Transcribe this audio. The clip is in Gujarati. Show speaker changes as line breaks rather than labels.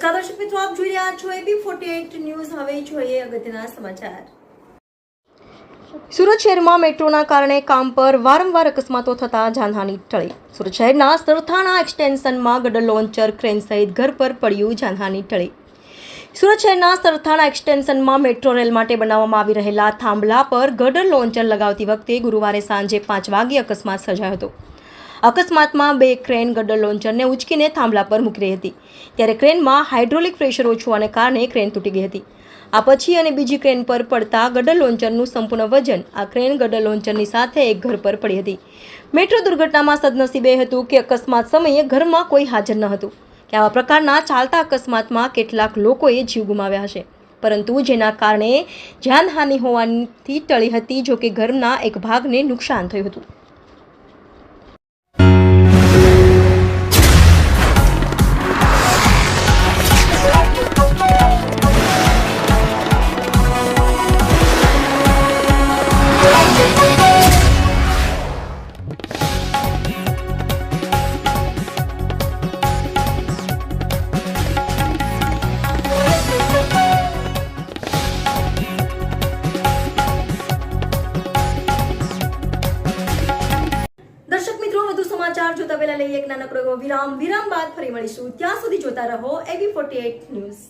નમસ્કાર, દર્શક મિત્રો, આપ જોઈ રહ્યા છો એબી ફોર્ટી ન્યૂઝ. હવે જોઈએ અગત્યના સમાચાર. સુરત શહેરમાં મેટ્રોના કારણે કામ પર વારંવાર અકસ્માતો થતા જાનહાની ટળી. સુરત શહેરના સરથાણા એક્સટેન્શનમાં ગડર લોન્ચર ક્રેન સહિત ઘર પર પડ્યું જાનહાની ટળી. સુરત શહેરના સરથાણા એક્સટેન્શનમાં મેટ્રો રેલ માટે બનાવવામાં આવી રહેલા થાંભલા પર ગડર લોન્ચર લગાવતી વખતે ગુરુવારે સાંજે પાંચ વાગ્યે અકસ્માત સર્જાયો હતો. અકસ્માતમાં બે ક્રેન ગડર લોન્ચરને ઉચકીને થાંભલા પર મૂકી હતી. ત્યારે ક્રેનમાં હાઇડ્રોલિક પ્રેશર ઓછું હોવાને કારણે ક્રેન તૂટી ગઈ હતી. આ પછી અને બીજી ક્રેન પર પડતા ગડર લોન્ચરનું સંપૂર્ણ વજન આ ક્રેન ગડર લોન્ચરની સાથે એક ઘર પર પડી હતી. મેટ્રો દુર્ઘટનામાં સદનસીબે હતું કે અકસ્માત સમયે ઘરમાં કોઈ હાજર ન હતું. કે આવા પ્રકારના ચાલતા અકસ્માતમાં કેટલાક લોકોએ જીવ ગુમાવ્યા હશે. પરંતુ જેના કારણે જાનહાનિ હોવાથી ટળી હતી જો કે ઘરના એક ભાગને નુકસાન થયું હતું. પહેલા લઈએ એક નાનકડો એવો વિરામ વિરામ બાદ ફરી મળીશું. ત્યાં સુધી જોતા રહો એબી ફોર્ટી ન્યૂઝ